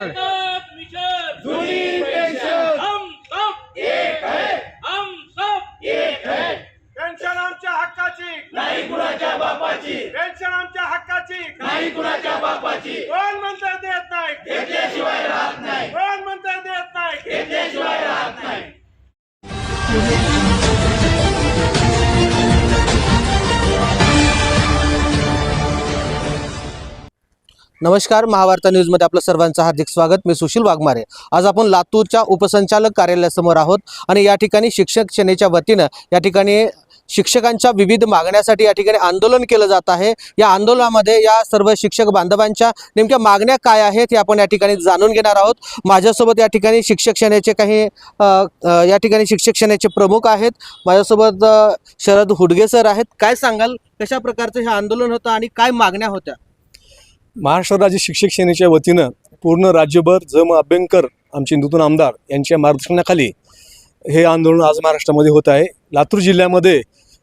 हम सब एक है. हम सब एक है. पेन्शन आमच्या हक्काची. नाही कुणाच्या बापाची. पेन्शन आमच्या हक्काची. नाही कुणाच्या बापाची. कोण म्हणतंय देत नाही? घेतल्याशिवाय राहत नाही. कोण म्हणतंय देत नाही? घेतल्याशिवाय राहत नाही. नमस्कार महावार्ता न्यूजमध्ये आपलं सर्वांचं हार्दिक स्वागत. मी सुशील वाघमारे. आज आपण लातूरच्या उपसंचालक कार्यालयासमोर आहोत आणि या ठिकाणी शिक्षक सेनेच्या वतीनं या ठिकाणी शिक्षकांच्या विविध मागण्यासाठी या ठिकाणी आंदोलन केलं जात आहे. या आंदोलनामध्ये या सर्व शिक्षक बांधवांच्या नेमक्या मागण्या काय आहेत हे आपण या ठिकाणी जाणून घेणार आहोत. माझ्यासोबत या ठिकाणी शिक्षक सेनेचे काही या ठिकाणी शिक्षक सेनेचे प्रमुख आहेत. माझ्यासोबत शरद हुडगे सर आहेत. काय सांगाल? कशा प्रकारचं हे आंदोलन होतं आणि काय मागण्या होत्या? महाराष्ट्र राज्य शिक्षक सेनेच्या वतीनं पूर्ण राज्यभर जम अभ्यंकर आमचे नूतन आमदार यांच्या मार्गदर्शनाखाली हे आंदोलन आज महाराष्ट्रामध्ये होत आहे. लातूर जिल्ह्यामध्ये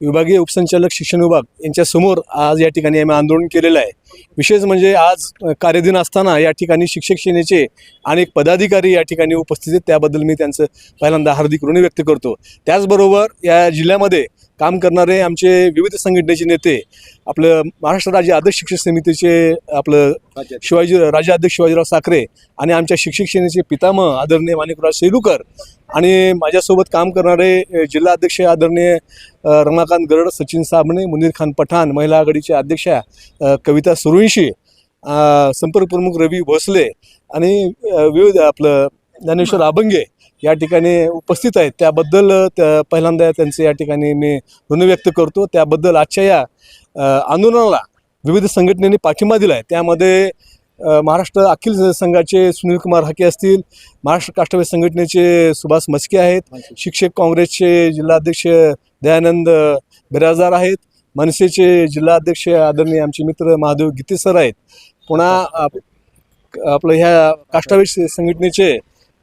विभागीय उपसंचालक शिक्षण विभाग यांच्यासमोर आज या ठिकाणी आम्ही आंदोलन केलेलं आहे. विशेष म्हणजे आज कार्यदिन असताना या ठिकाणी शिक्षक सेनेचे अनेक पदाधिकारी या ठिकाणी उपस्थित आहेत. त्याबद्दल मी त्यांचं पहिल्यांदा हार्दिक ऋण व्यक्त करतो. त्याचबरोबर या जिल्ह्यामध्ये काम करणारे आमचे विविध संघटनेचे नेते आपलं महाराष्ट्र राज्य आदर्श शिक्षक समितीचे आपलं शिवाजी राजाध्यक्ष शिवाजीराव साखरे आणि आमच्या शिक्षक सेनेचे पितामह आदरणीय माणिकराव सेलुकर आणि माझ्यासोबत काम करणारे जिल्हा अध्यक्ष आदरणीय रमाकांत गरड सचिन साबणे मुनीर खान पठाण महिला आघाडीच्या अध्यक्षा कविता सुरवंशी अ, संपर्क प्रमुख रवी भोसले आणि विविध आपलं ज्ञानेश्वर अभंगे या ठिकाणी उपस्थित आहेत. त्याबद्दल त्या पहिल्यांदा त्यांचे या ठिकाणी मी ऋण व्यक्त करतो. त्याबद्दल आजच्या या आंदोलनाला विविध संघटनेने पाठिंबा दिला आहे त्यामध्ये महाराष्ट्र अखिल संघाचे सुनील कुमार हाके असतील महाराष्ट्र काष्टवादी संघटनेचे सुभाष मस्के आहेत शिक्षक काँग्रेसचे जिल्हाध्यक्ष दयानंद बिराजदार आहेत मनसेचे जिल्हाध्यक्ष आदरणीय आमचे मित्र महादेव गीते सर आहेत. पुन्हा आप- आपलं ह्या काष्टवादी संघटनेचे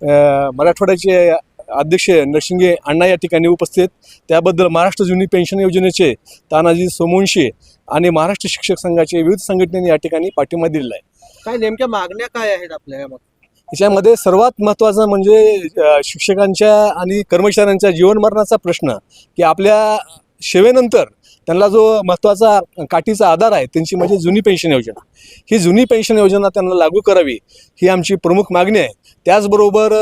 मराठवाड्याचे अध्यक्ष नरसिंगे अण्णा या ठिकाणी उपस्थित. त्याबद्दल महाराष्ट्र जुनी पेन्शन योजनेचे तानाजी सोमवंशी आणि महाराष्ट्र शिक्षक संघाचे विविध संघटनेने या ठिकाणी पाठिंबा दिलेला आहे काय नेमक्या मागण्या काय आहेत आपल्या याच्यामध्ये सर्वात महत्त्वाचं म्हणजे शिक्षकांच्या आणि कर्मचाऱ्यांच्या जीवनमरणाचा प्रश्न की आपल्या सेवेनंतर त्यांना जो महत्त्वाचा काठीचा आधार आहे त्यांची म्हणजे जुनी पेन्शन योजना. ही जुनी पेन्शन योजना त्यांना लागू करावी ही आमची प्रमुख मागणी आहे. त्याचबरोबर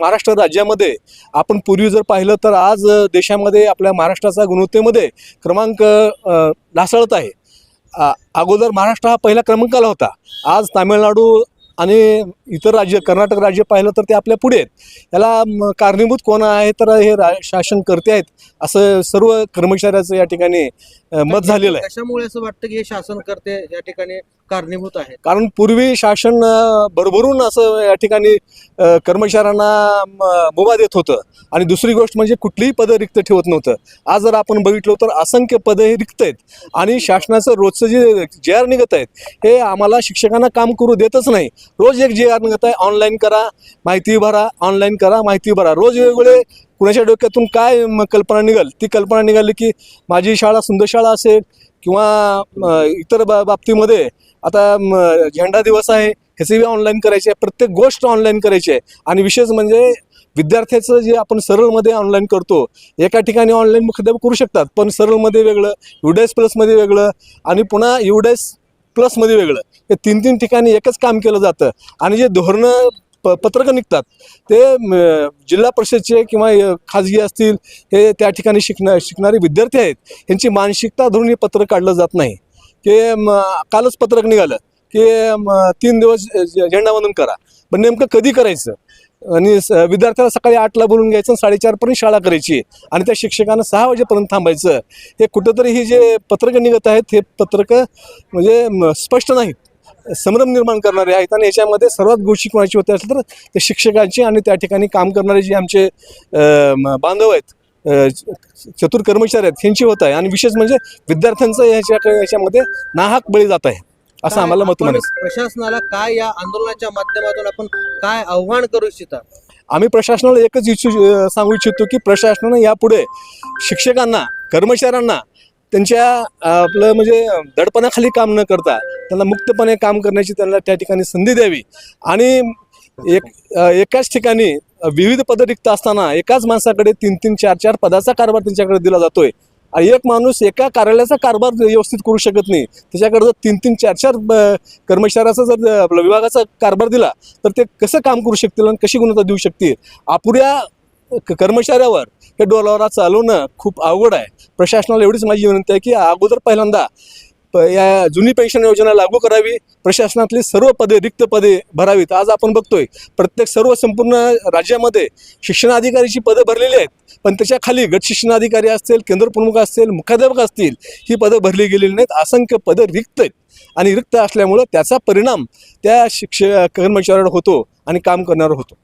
महाराष्ट्र राज्यामध्ये आपण पूर्वी जर पाहिलं तर आज देशामध्ये आपल्या महाराष्ट्राचा गुणवत्तेमध्ये क्रमांक ढासळत आहे. अगोदर महाराष्ट्र हा पहिल्या क्रमांकाला होता. आज तामिळनाडू आणि इतर राज्य कर्नाटक राज्य पाहिलं तर ते आपल्या पुढे आहेत. याला कारणीभूत कोण आहे तर हे रा शासन करते आहेत असं सर्व कर्मचाऱ्याचं या ठिकाणी मत झालेलं आहे. कशामुळे असं वाटतं की हे शासन करते या ठिकाणी कारणीभूत आहे? कारण पूर्वी शासन भरभरून असं या ठिकाणी कर्मचाऱ्यांना मुभा देत होतं. आणि दुसरी गोष्ट म्हणजे कुठलीही पदं रिक्त ठेवत नव्हतं. आज जर आपण बघितलं तर असंख्य पदं हे रिक्त आहेत. आणि शासनाचं रोजचं जे जे आर निघत आहेत हे आम्हाला शिक्षकांना काम करू देतच नाही. रोज एक जे आर निघत आहे ऑनलाईन करा माहिती भरा ऑनलाईन करा माहिती भरा. रोज वेगवेगळे कुणाच्या डोक्यातून काय म, कल्पना निघाल? ती कल्पना निघाली की माझी शाळा सुंदर शाळा असेल किंवा इतर बा बाबतीमध्ये आता झेंडा दिवस आहे ह्याचंही ऑनलाईन करायचे आहे प्रत्येक गोष्ट ऑनलाईन करायची आहे. आणि विशेष म्हणजे विद्यार्थ्याचं जे आपण सरळमध्ये ऑनलाईन करतो एका ठिकाणी ऑनलाईन मुख्याध्याप करू शकतात पण सरळमध्ये वेगळं युडेस प्लसमध्ये वेगळं आणि पुन्हा युडेस प्लसमध्ये वेगळं. हे तीन तीन ठिकाणी एकच काम केलं जातं. आणि जे धोरणं प पत्रकं निघतात. ते जिल्हा परिषदचे किंवा खाजगी असतील हे त्या ठिकाणी शिकणा शिकणारे विद्यार्थी आहेत यांची मानसिकता धरून हे पत्र काढलं जात नाही. की कालच पत्रक निघालं की तीन दिवस झेंडावंदन करा. पण नेमकं कधी करायचं? आणि स- विद्यार्थ्याला सकाळी आठला बोलून घ्यायचं आणि साडेचारपर्यंत शाळा करायची आणि त्या शिक्षकांना सहा वाजेपर्यंत थांबायचं. हे कुठंतरी ही जे पत्रकं निघत आहेत हे पत्रकं म्हणजे स्पष्ट नाहीत. संभ्रम निर्माण करणारे आहेत आणि याच्यामध्ये सर्वात गोष्टी कोणाची होते असेल तर ते शिक्षकांची आणि त्या ठिकाणी काम करणारे जे आमचे बांधव आहेत चतुर कर्मचारी आहेत ह्यांची होत आहे. आणि विशेष म्हणजे विद्यार्थ्यांचं याच्या याच्यामध्ये नाहक बळी जात आहे असं आम्हाला मत म्हणायचं. प्रशासनाला काय या आंदोलनाच्या माध्यमातून आपण काय आव्हान करू इच्छिता? आम्ही प्रशासनाला एकच इच्छू सांगू इच्छितो की प्रशासनानं यापुढे शिक्षकांना कर्मचाऱ्यांना त्यांच्या आपलं म्हणजे दडपणाखाली काम न करता त्यांना मुक्तपणे काम करण्याची त्यांना त्या ठिकाणी संधी द्यावी. आणि एक एकाच ठिकाणी विविध पदं रिक्त असताना एकाच माणसाकडे तीन तीन चार चार पदाचा कारभार त्यांच्याकडे दिला जातोय. आणि एक माणूस एका कार्यालयाचा कारभार व्यवस्थित करू शकत नाही. त्याच्याकडे जर तीन तीन चार चार कर्मचाऱ्याचा जर आपला विभागाचा कारभार दिला तर ते कसं काम करू शकतील आणि कशी गुणवत्ता देऊ शकतील? अपुऱ्या क- कर्मचाऱ्यावर हे डोलावरा चालवणं खूप अवघड आहे. प्रशासनाला एवढीच माझी विनंती आहे की अगोदर पहिल्यांदा प- या जुनी पेन्शन योजना लागू करावी. प्रशासनातली सर्व पदे रिक्त पदे भरावीत. आज आपण बघतोय प्रत्येक सर्व संपूर्ण राज्यामध्ये शिक्षणाधिकारीची पदं भरलेली आहेत. पण त्याच्याखाली गट शिक्षणाधिकारी असतील केंद्रप्रमुख असतील मुख्याध्यापक असतील ही पदं भरली गेलेली नाहीत. असंख्य पदं रिक्त आहेत. आणि रिक्त असल्यामुळं त्याचा परिणाम त्या शिक्ष कर्मचाऱ्यावर होतो आणि काम करणारा होतो.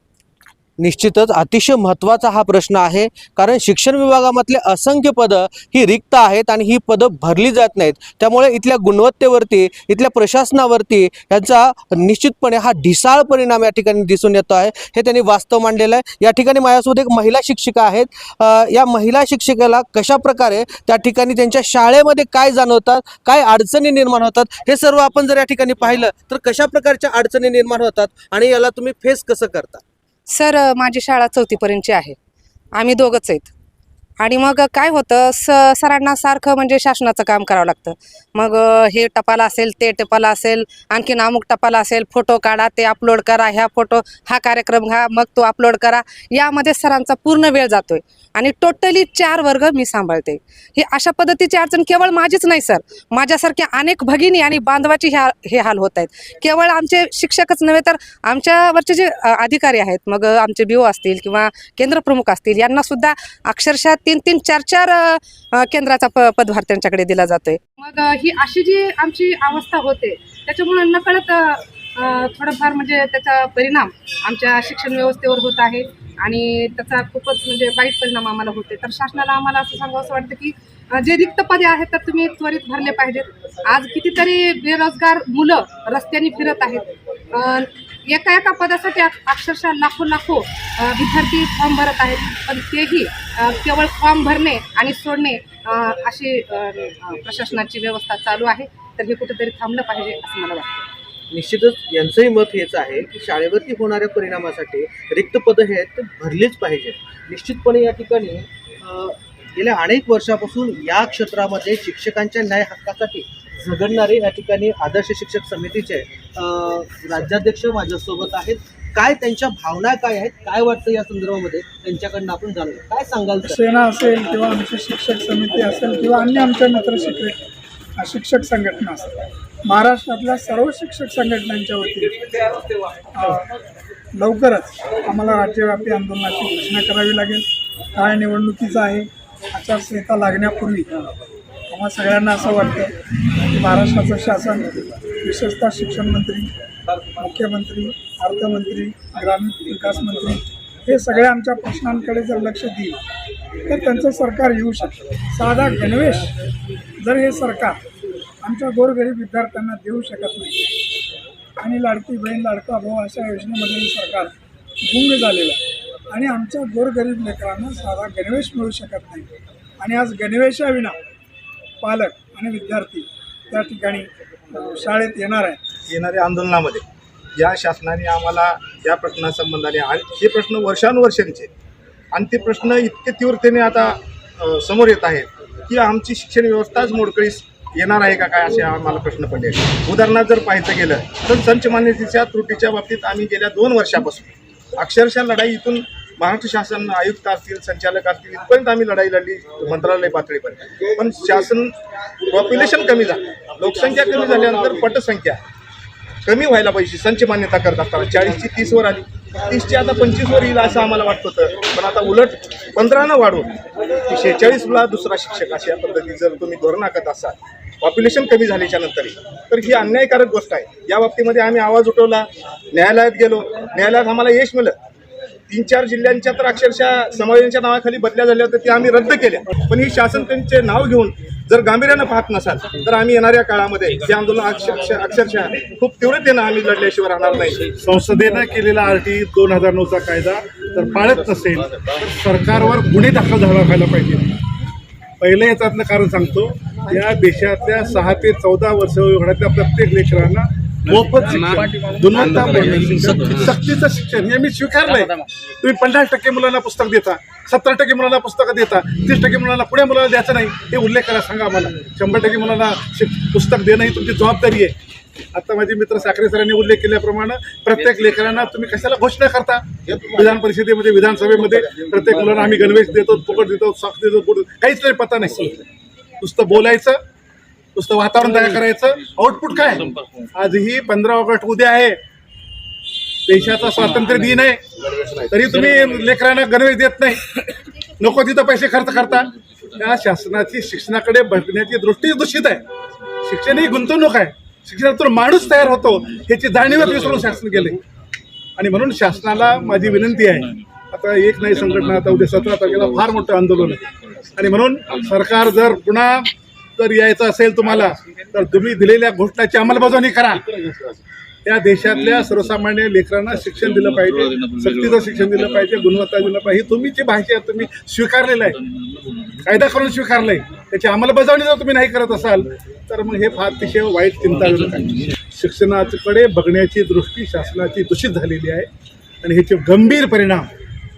निश्चितच अतिशय महत्त्वाचा हा प्रश्न आहे. कारण शिक्षण विभागामधले असंख्य पदं ही रिक्त आहेत आणि ही पदं भरली जात नाहीत. त्यामुळे इथल्या गुणवत्तेवरती इथल्या प्रशासनावरती यांचा निश्चितपणे हा ढिसाळ परिणाम या ठिकाणी दिसून येतो आहे. हे त्यांनी वास्तव मांडलेलं आहे. या ठिकाणी माझ्यासोबत एक महिला शिक्षिका आहेत. या महिला शिक्षिकेला कशा प्रकारे त्या ठिकाणी त्यांच्या शाळेमध्ये काय जाणवतात काय अडचणी निर्माण होतात हे सर्व आपण जर या ठिकाणी पाहिलं तर कशा प्रकारच्या अडचणी निर्माण होतात आणि याला तुम्ही फेस कसं करता? सर माझी शाळा चौथीपर्यंतची आहे. आम्ही दोघंच आहेत. आणि मग काय होतं स सरांना सारखं म्हणजे शासनाचं काम करावं लागतं. मग हे टपाला असेल ते टपाला असेल आणखीन अमुक टपाला असेल फोटो काढा ते अपलोड करा ह्या फोटो हा कार्यक्रम घ्या मग तो अपलोड करा. यामध्ये सरांचा पूर्ण वेळ जातोय. आणि टोटली चार वर्ग मी सांभाळते. हे अशा पद्धतीची अडचण केवळ माझीच नाही सर. माझ्यासारख्या अनेक भगिनी आणि बांधवाची ह्या हे हाल होत आहेत. केवळ आमचे शिक्षकच नव्हे तर आमच्यावरचे जे अधिकारी आहेत मग आमचे बी ओ असतील किंवा केंद्र प्रमुख असतील यांनासुद्धा अक्षरशः तीन तीन चार चार केंद्राचा प पदभार त्यांच्याकडे दिला जातोय. मग ही अशी जी आमची अवस्था होते त्याच्यामुळे नकळत थोडंफार म्हणजे त्याचा परिणाम आमच्या शिक्षण व्यवस्थेवर होत आहे आणि त्याचा खूपच म्हणजे वाईट परिणाम आम्हाला होते. तर शासनाला आम्हाला असं सांगावं असं वाटतं की जे रिक्त पदे आहेत तर तुम्ही त्वरित भरले पाहिजेत. आज कितीतरी बेरोजगार मुलं रस्त्याने फिरत आहेत. एका एका पदासाठी अक्षरशः लाखो लाखो विद्यार्थी फॉर्म भरत आहेत पण तेही केवळ फॉर्म भरणे आणि सोडणे अशी प्रशासनाची व्यवस्था चालू आहे. तर हे कुठेतरी थांबलं पाहिजे असं मला वाटतं. निश्चितच यांचंही मत हेच आहे की शाळेवरती होणाऱ्या परिणामासाठी रिक्त पदं हे आहेत ते भरलीच पाहिजेत. निश्चितपणे या ठिकाणी गेल्या अनेक वर्षापासून या क्षेत्रामध्ये शिक्षकांच्या न्याय हक्कासाठी झगडणारे या ठिकाणी आदर्श शिक्षक समितीचे राज्याध्यक्ष माझ्यासोबत आहेत. काय त्यांच्या भावना काय आहेत? काय वाटतं या संदर्भामध्ये? त्यांच्याकडनं आपण जाणून काय सांगाल सेना असेल किंवा आमची शिक्षक समिती असेल किंवा अन्य आमच्या मित्र शिक्षक शिक्षक संघटना असेल महाराष्ट्रातल्या सर्व शिक्षक संघटनांच्या वतीने लवकरच आम्हाला राज्यव्यापी आंदोलनाची घोषणा करावी लागेल. काय निवडणुकीचं आहे आचारसंहिता लागण्यापूर्वी आम्हाला सगळ्यांना असं वाटतं महाराष्ट्राचं शासन विशेषतः शिक्षण मंत्री मुख्यमंत्री अर्थमंत्री ग्रामीण विकास मंत्री हे सगळ्या आमच्या प्रश्नांकडे जर लक्ष दिलं तर त्यांचं सरकार येऊ शकतं. साधा गणवेश जर हे सरकार आमच्या गोरगरीब विद्यार्थ्यांना देऊ शकत नाही आणि लाडकी बहीण लाडका भाऊ अशा योजनेमध्ये सरकार गुंग झालेलं आहे आणि आमच्या गोरगरीब लेकरांना साधा गणवेश मिळू शकत नाही आणि आज गणवेशाविना पालक आणि विद्यार्थी त्या ठिकाणी शाळेत येणार आहे. येणाऱ्या आंदोलनामध्ये. या शासनाने आम्हाला या प्रश्नासंबंधाने आणि हे प्रश्न वर्षानुवर्षांचे. आणि ते प्रश्न इतके तीव्रतेने आता समोर येत आहेत की आमची शिक्षण व्यवस्थाच मोडकळीस येणार आहे का काय असे आम्हाला प्रश्न पडले उदाहरणार्थ जर पाहायचं गेलं तर संच मान्यतेच्या त्रुटीच्या बाबतीत आम्ही गेल्या दोन वर्षापासून अक्षरशः लढाई इथून महाराष्ट्र शासन आयुक्त असतील संचालक असतील इथपर्यंत आम्ही लढाई लढली मंत्रालय पातळीपर्यंत पण शासन पॉप्युलेशन कमी झालं. लोकसंख्या कमी झाल्यानंतर पटसंख्या कमी व्हायला पाहिजे संच मान्यता करत असताना. चाळीसची तीसवर आली. तीसची आता पंचवीसवर येईल असं आम्हाला वाटत होतं. पण आता उलट पंधरानं वाढवून शेहेचाळीसला दुसरा शिक्षक अशा पद्धती जर तुम्ही धोरण आखत असाल पॉप्युलेशन कमी झाल्याच्यानंतर तर ही अन्यायकारक गोष्ट आहे. या बाबतीमध्ये आम्ही आवाज उठवला न्यायालयात गेलो. न्यायालयात आम्हाला यश मिळलं. तीन चार जिल्ह्यांच्या तर अक्षरशः समाजांच्या नावाखाली बदल्या झाल्या होत्या त्या आम्ही रद्द केल्या. पण ही शासन त्यांचे नाव घेऊन जर गांभीर्यानं पाहत नसाल तर आम्ही येणाऱ्या काळामध्ये हे आंदोलन अक्षरशः अक्षरशः खूप तीव्रतेनं आम्ही लढल्याशिवाय राहणार नाही. संसदेनं केलेला आर टी दोन हजार नऊचा कायदा जर पाळत नसेल तर सरकारवर गुन्हे दाखल झाला व्हायला पाहिजे. पहिलं याच्यातलं कारण सांगतो या देशातल्या सहा ते चौदा वर्ष एवढ्यातल्या प्रत्येक लेकरांना मोफत शिक्षण. गुणवत्तापूर्ण सक्तीचं शिक्षण. हे मी स्वीकारलंय. तुम्ही पन्नास टक्के मुलांना पुस्तक देता. सत्तर टक्के मुलांना पुस्तकं देता. तीस टक्के मुलांना पुढे मुलांना द्यायचं नाही. हे उल्लेख करा सांगा मला शंभर टक्के मुलांना पुस्तक देणं ही तुमची जबाबदारी आहे. आता माझे मित्र साखरे सरांनी उल्लेख केल्याप्रमाणे प्रत्येक लेकरांना तुम्ही कशाला घोषणा करता? विधान परिषदेमध्ये विधानसभेमध्ये प्रत्येक मुलांना आम्ही गणवेश देतो फुकट देतो सॉक्स देतो काहीच नाही पता नाही. नुसतं बोलायचं नुसतं वातावरण तयार करायचं. आउटपुट काय? आजही पंधरा ऑगस्ट उद्या आहे. देशाचा स्वातंत्र्य दिन आहे. तरी तुम्ही लेकरांना गणवेश देत नाही. नको तिथं पैसे खर्च करता. त्या शासनाची शिक्षणाकडे बघण्याची दृष्टी दूषित आहे. शिक्षण ही गुंतवणूक आहे. शिक्षणातून माणूस तयार होतो. ह्याची जाणीवच विसरून शासन गेले. आणि म्हणून शासनाला माझी विनंती आहे. आता एक नाही संघटना आता उद्या सतरा तारखेला फार मोठं आंदोलन आहे. आणि म्हणून सरकार जर पुन्हा तर यायचं असेल तुम्हाला तर तुम्ही दिलेल्या घोषणाची अंमलबजावणी करा. या देशातल्या सर्वसामान्य लेकरांना शिक्षण दिलं पाहिजे सक्तीचं शिक्षण दिलं पाहिजे गुणवत्ता दिलं पाहिजे. तुम्ही जी भाषा तुम्ही स्वीकारलेलं आहे. कायदा करून स्वीकारलंय. त्याची अंमलबजावणी जर तुम्ही नाही करत असाल तर मग हे फार अतिशय वाईट चिंताजनक आहे. शिक्षणाकडे बघण्याची दृष्टी शासनाची दूषित झालेली आहे. आणि ह्याचे गंभीर परिणाम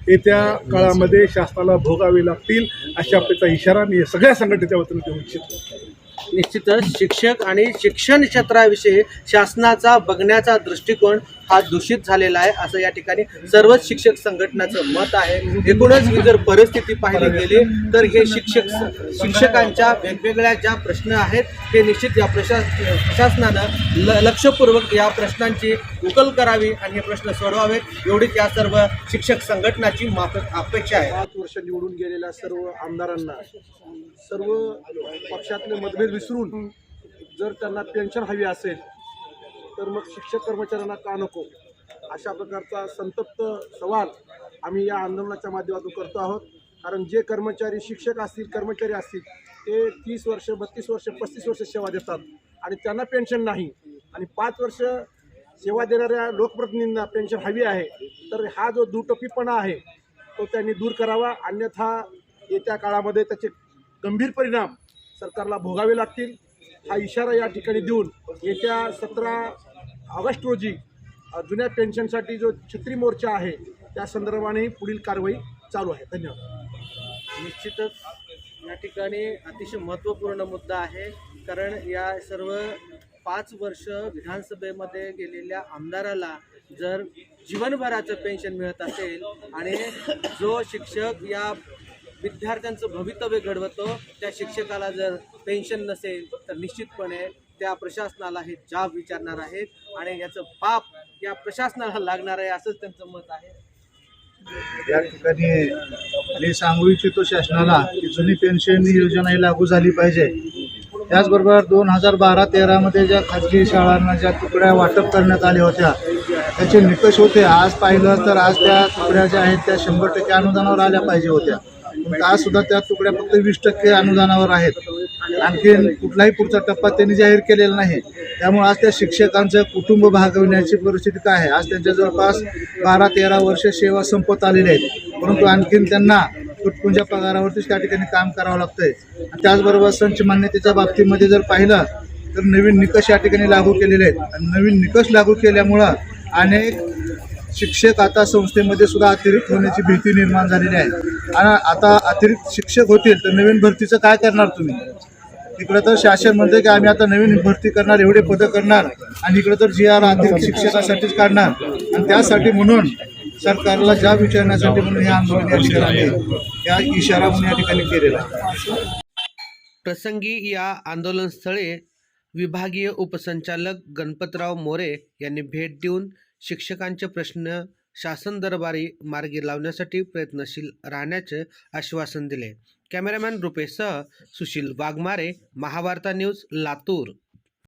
येत्या काळामध्ये शासनाला भोगावे लागतील अशा इशारा मी सगळ्या संघटनेच्या वतीनं देऊ इच्छितो. निश्चितच शिक्षक आणि शिक्षण क्षेत्राविषयी शासनाचा बघण्याचा दृष्टिकोन हा दूषित झालेला आहे असं या ठिकाणी सर्वच शिक्षक संघटनाचं मत आहे. एकूणच मी जर परिस्थिती पाहिली गेली तर हे शिक्षक शिक्षकांच्या वेगवेगळ्या ज्या प्रश्न आहेत हे निश्चित या प्रशा प्रशासनानं ल लक्षपूर्वक या प्रश्नांची उकल करावी आणि हे प्रश्न सोडवावेत. एवढीच या सर्व शिक्षक संघटनाची माफक अपेक्षा आहे. पाच वर्ष निवडून गेलेल्या सर्व आमदारांना सर्व पक्षातले मतभेद विसरून जर त्यांना पेन्शन हवी असेल तर मग शिक्षक कर्मचाऱ्यांना का नको? अशा प्रकारचा संतप्त सवाल आम्ही या आंदोलनाच्या माध्यमातून करतो आहोत. कारण जे कर्मचारी शिक्षक असतील कर्मचारी असतील ते तीस वर्ष बत्तीस वर्ष पस्तीस वर्ष सेवा देतात आणि त्यांना पेन्शन नाही. आणि पाच वर्ष सेवा देणाऱ्या लोकप्रतिनिधींना पेन्शन हवी आहे तर हा जो दुटप्पीपणा आहे तो त्यांनी दूर करावा. अन्यथा येत्या काळामध्ये त्याचे गंभीर परिणाम सरकारला भोगावे लागतील हा इशारा या ठिकाणी देऊन येत्या सतरा ऑगस्ट रोजी जुन्या पेन्शनसाठी जो छत्री मोर्चा आहे त्या संदर्भाने पुढील कारवाई चालू आहे. धन्यवाद. निश्चितच या ठिकाणी अतिशय महत्त्वपूर्ण मुद्दा आहे कारण या सर्व पाच वर्ष विधानसभेमध्ये गेलेल्या आमदाराला जर जीवनभराचं पेन्शन मिळत असेल आणि जो शिक्षक या विद्यार्थ्यांचं भवितव्य घडवतो त्या शिक्षकाला जर पेन्शन नसेल तर निश्चितपणे त्या प्रशासनाला हे जाब विचारणार आहेत आणि याचं पाप या प्रशासनाला लागणार आहे असंच त्यांचं मत आहे. या ठिकाणी मी सांगू इच्छितो शासनाला की जुनी पेन्शन योजना ही लागू झाली पाहिजे. त्याचबरोबर दोन हजार बारा तेरामध्ये ज्या खाजगी शाळांना ज्या तुकड्या वाटप करण्यात आल्या होत्या त्याचे निकष होते. आज पाहिलं तर आज त्या तुकड्या ज्या आहेत त्या शंभर टक्के अनुदानावर आल्या पाहिजे होत्या. पण आज सुद्धा त्या तुकड्या फक्त वीस टक्के अनुदानावर आहेत. आणखीन कुठलाही पुढचा टप्पा त्यांनी जाहीर केलेला नाही. त्यामुळे आज त्या शिक्षकांचं कुटुंब भागविण्याची परिस्थिती काय आहे? आज त्यांच्या जवळपास बारा तेरा वर्ष सेवा संपत आलेली आहेत. परंतु आणखीन त्यांना तुटपुंच्या पगारावरतीच त्या ठिकाणी काम करावं लागतंय. आणि त्याचबरोबर संच मान्यतेच्या बाबतीमध्ये जर पाहिलं तर नवीन निकष या ठिकाणी लागू केलेले आहेत. आणि नवीन निकष लागू केल्यामुळं अनेक शिक्षक आता संस्थेमध्ये सुद्धा अतिरिक्त होण्याची भीती निर्माण झालेली आहे. आणि आता अतिरिक्त शिक्षक होतील तर नवीन भरतीचं काय करणार तुम्ही? इकडं तर शासन म्हणते की आम्ही आता नवीन भरती करणार एवढे पदं करणार आणि इकडं तर जी आर अतिरिक्त शिक्षकासाठीच काढणार. आणि त्यासाठी म्हणून सरकारला ज्या विचारण्यासाठी म्हणून हे आंदोलन या ठिकाणी या इशारा म्हणून या ठिकाणी केलेला प्रसंगी या आंदोलनस्थळी विभागीय उपसंचालक गणपतराव मोरे यांनी भेट देऊन शिक्षकांचे प्रश्न शासन दरबारी मार्गी लावण्यासाठी प्रयत्नशील राहण्याचे आश्वासन दिले. कॅमेरामॅन रुपेशसह सुशील वाघमारे महावार्ता न्यूज लातूर.